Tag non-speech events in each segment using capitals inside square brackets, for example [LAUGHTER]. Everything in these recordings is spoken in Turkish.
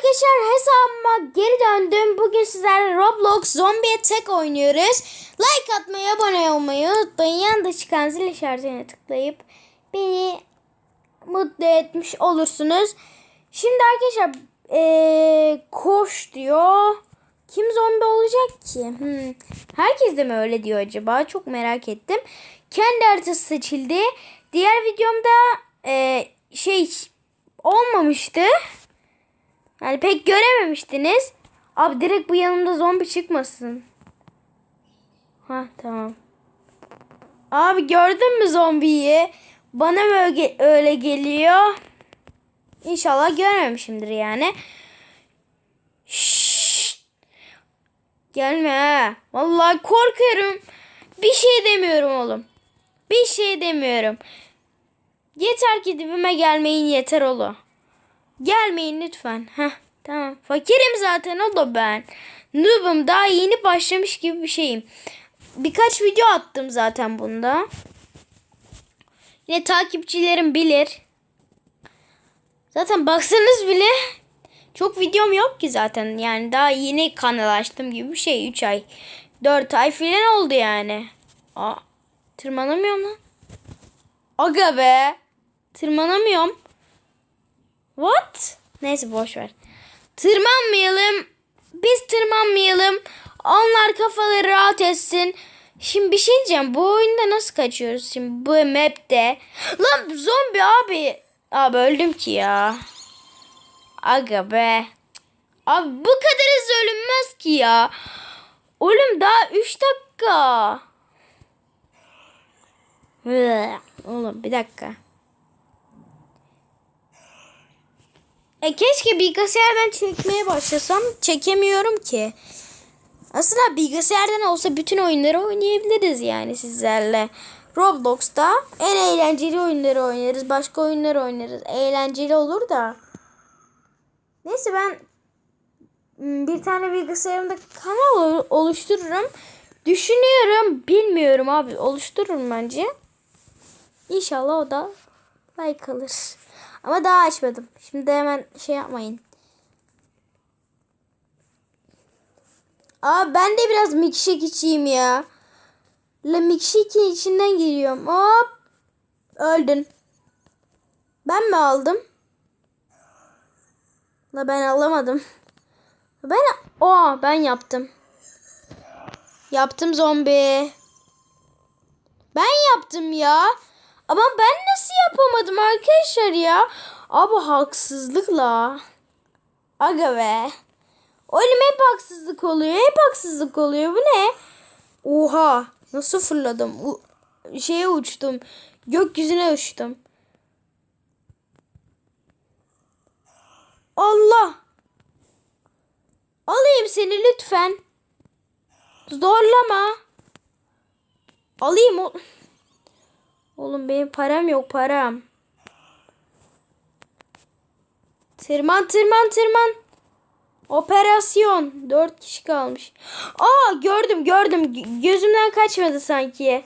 Arkadaşlar hesabıma geri döndüm. Bugün sizlerle Roblox Zombie Attack oynuyoruz. Like atmayı, abone olmayı unutmayın. Yanında çıkan zil işaretine tıklayıp beni mutlu etmiş olursunuz. Şimdi arkadaşlar eee, koş diyor. Kim zombi olacak ki? Hmm. Herkes de mi öyle diyor acaba? Çok merak ettim. Kendi haritası seçildi. Diğer videomda eee, şey olmamıştı. Yani pek görememiştiniz. Abi direkt bu yanımda zombi çıkmasın. Ha tamam. Abi gördün mü zombiyi? Bana mı öyle, öyle geliyor? İnşallah görmemişimdir yani. Şşş. Gelme. Vallahi korkuyorum. Bir şey demiyorum oğlum. Bir şey demiyorum. Yeter ki dibime gelmeyin yeter oğlum. Gelmeyin lütfen. Heh, tamam. Fakirim zaten o da ben. Noob'um daha yeni başlamış gibi bir şeyim. Birkaç video attım zaten bunda. Yine takipçilerim bilir. Zaten baksanız bile çok videom yok ki zaten. Yani daha yeni kanal açtım gibi bir şey. 3 ay. 4 ay falan oldu yani. Aa, tırmanamıyorum lan. Aga be. Tırmanamıyorum. What? Neyse boş ver. Tırmanmayalım. Biz tırmanmayalım. Onlar kafaları rahat etsin. Şimdi bir şey diyeceğim. Bu oyunda nasıl kaçıyoruz şimdi bu map'te? Lan zombi abi. Abi öldüm ki ya. Aga be. Abi bu kadar hızlı ölünmez ki ya. Oğlum daha 3 dakika. Oğlum bir dakika. E keşke bilgisayardan çekmeye başlasam. Çekemiyorum ki. Aslında bilgisayardan olsa bütün oyunları oynayabiliriz yani sizlerle. Roblox'ta en eğlenceli oyunları oynarız. Başka oyunlar oynarız. Eğlenceli olur da. Neyse ben hmm, bir tane bilgisayarımda kanal oluştururum. Düşünüyorum. Bilmiyorum abi. Oluştururum bence. İnşallah o da like alır. Ama daha açmadım. Şimdi hemen şey yapmayın. Aa ben de biraz milkshake içeyim ya. La milkshake'in içinden geliyorum. Hop. Öldün. Ben mi aldım? La ben alamadım. Ben o ben yaptım. Yaptım zombi. Ben yaptım ya. Ama ben nasıl yapamadım arkadaşlar ya? Abi haksızlıkla. Aga be. Oğlum hep haksızlık oluyor. Hep haksızlık oluyor. Bu ne? Oha. Nasıl fırladım? U şeye uçtum. Gökyüzüne uçtum. Allah. Alayım seni lütfen. Zorlama. Alayım o. Oğlum benim param yok param. Tırman tırman tırman. Operasyon. Dört kişi kalmış. Aa gördüm gördüm. Gözümden kaçmadı sanki.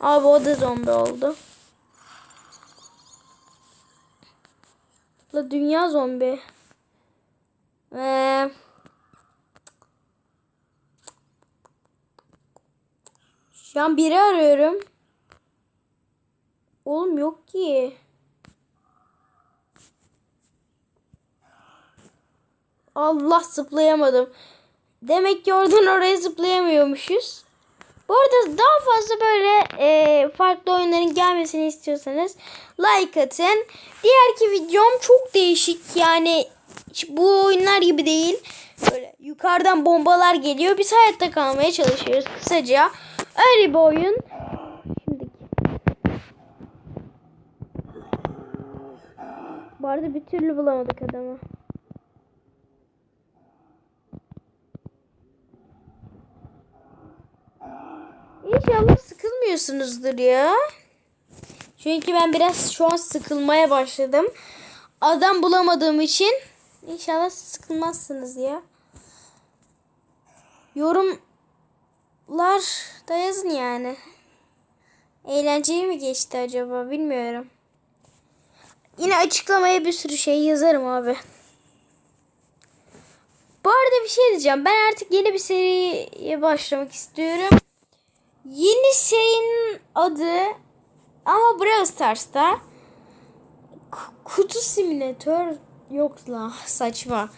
Abi o da zombi oldu. La dünya zombi. Eee... Şu an biri arıyorum. Oğlum yok ki. Allah zıplayamadım. Demek ki oradan oraya zıplayamıyormuşuz. Bu arada daha fazla böyle e, farklı oyunların gelmesini istiyorsanız like atın. Diğerki videom çok değişik yani bu oyunlar gibi değil. Böyle yukarıdan bombalar geliyor. Biz hayatta kalmaya çalışıyoruz kısaca. Öyle bir oyun. Bu arada bir türlü bulamadık adamı. İnşallah sıkılmıyorsunuzdur ya. Çünkü ben biraz şu an sıkılmaya başladım. Adam bulamadığım için inşallah sıkılmazsınız ya. Yorumlar da yazın yani. Eğlenceli mi geçti acaba bilmiyorum. yine açıklamaya bir sürü şey yazarım abi. Bu arada bir şey diyeceğim. Ben artık yeni bir seriye başlamak istiyorum. Yeni serinin adı ama Brawl Stars'ta kutu simülatör yok la saçma.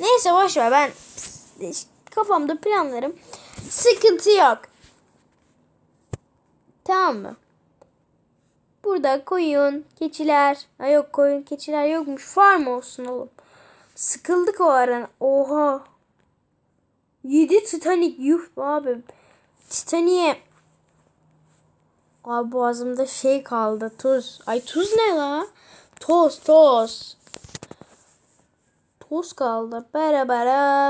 Neyse boş ver ben kafamda planlarım. Sıkıntı yok. Tamam mı? Burada koyun, keçiler. Ha yok koyun, keçiler yokmuş. Farm olsun oğlum. Sıkıldık o ara. Oha. 7 Titanic yuh abi. Titanic'e Abi boğazımda şey kaldı. Tuz. Ay tuz ne la? Toz toz. Toz kaldı. Beraber.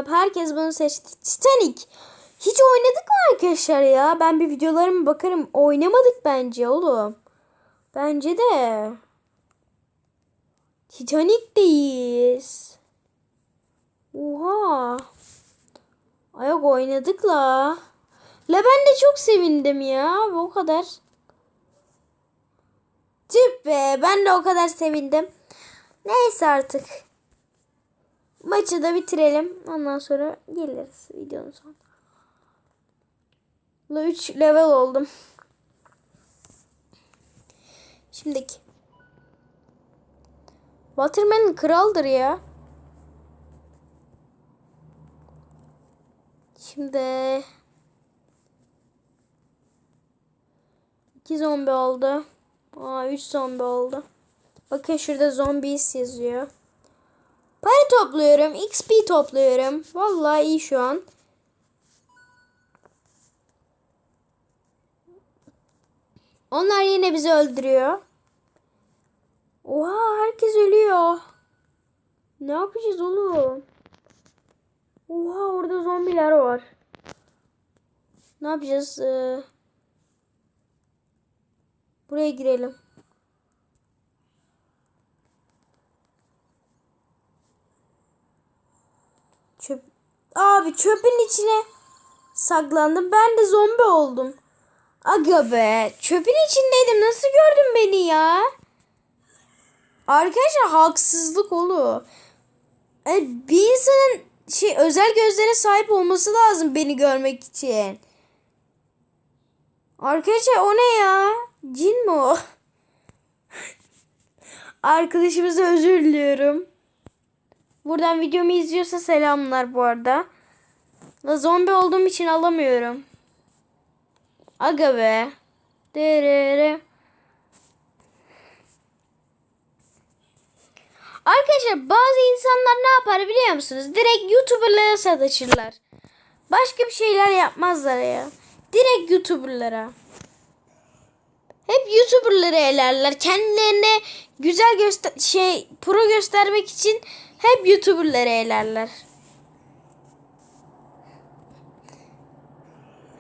Herkes bunu seçti. Titanic. Hiç oynadık mı arkadaşlar ya? Ben bir videolarıma bakarım. Oynamadık bence oğlum. Bence de. Titanic'teyiz. Oha. Ayak oynadık la. La ben de çok sevindim ya. O kadar. Tüh be ben de o kadar sevindim. Neyse artık. Maçı da bitirelim. Ondan sonra geliriz videonun sonuna. La 3 level oldum. Şimdiki. Watermelon kraldır ya. Şimdi iki zombi oldu. Aa, üç zombi oldu. Bakın şurada zombies yazıyor. Para topluyorum. XP topluyorum. Vallahi iyi şu an. Onlar yine bizi öldürüyor. Oha herkes ölüyor. Ne yapacağız oğlum? Oha orada zombiler var. Ne yapacağız? Ee, buraya girelim. Çöp. Abi çöpün içine saklandım. Ben de zombi oldum. Aga be. Çöpün içindeydim. Nasıl gördün beni ya? Arkadaşlar haksızlık olur. Yani bir insanın şey özel gözlere sahip olması lazım beni görmek için. Arkadaşlar o ne ya? Cin mi o? Arkadaşımıza özür diliyorum. Buradan videomu izliyorsa selamlar bu arada. La zombi olduğum için alamıyorum. Aga be. Derere. Arkadaşlar bazı insanlar ne yapar biliyor musunuz? Direkt YouTuber'lara sataşırlar. Başka bir şeyler yapmazlar ya. Direkt YouTuber'lara. YouTuber'ları elerler. Kendilerine güzel göster şey pro göstermek için hep YouTuber'ları elerler.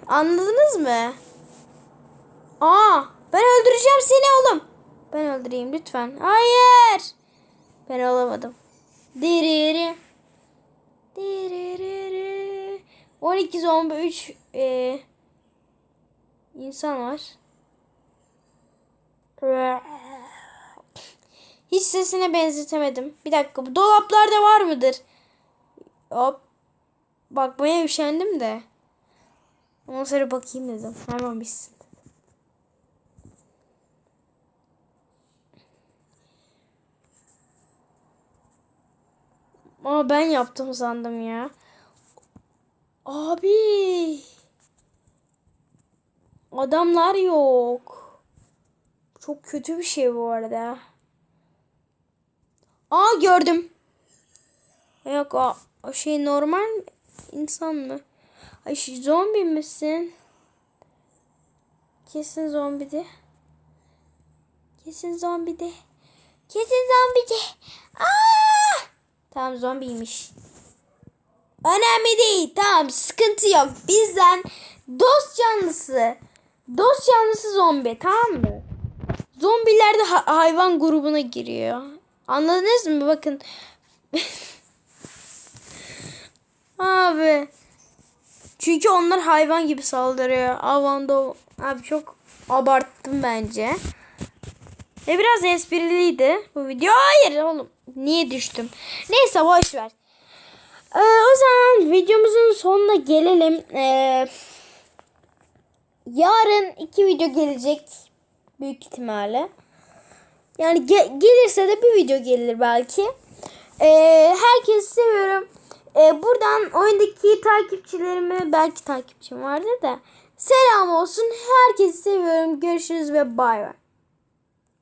Anladınız mı? Aa, ben öldüreceğim seni oğlum. Ben öldüreyim lütfen. Hayır. Ben olamadım. Diriri. Diriri. 12 zombi 3 e, insan var. Hiç sesine benzetemedim. Bir dakika bu dolaplarda var mıdır? Hop. Bakmaya üşendim de. Ondan sonra bakayım dedim. Hemen bitsin. Ama ben yaptım sandım ya. Abi. Adamlar yok. Çok kötü bir şey bu arada. Aa gördüm. Yok o, o şey normal insan mı? Ay şu zombi misin? Kesin zombidi. Kesin zombidi. Kesin zombidi. Aa! Tamam zombiymiş. Önemli değil. Tamam sıkıntı yok. Bizden dost canlısı. Dost canlısı zombi tamam mı? Zombiler de ha- hayvan grubuna giriyor. Anladınız mı? Bakın. [LAUGHS] Abi. Çünkü onlar hayvan gibi saldırıyor. Avando. Abi çok abarttım bence. Ve biraz espriliydi bu video. Hayır oğlum. Niye düştüm? Neyse boş ver. Ee, o zaman videomuzun sonuna gelelim. Ee, yarın iki video gelecek. Büyük ihtimalle. Yani ge- gelirse de bir video gelir belki. Ee, herkesi seviyorum. Ee, buradan oyundaki takipçilerime belki takipçim vardır da selam olsun. Herkesi seviyorum. Görüşürüz ve bay bay.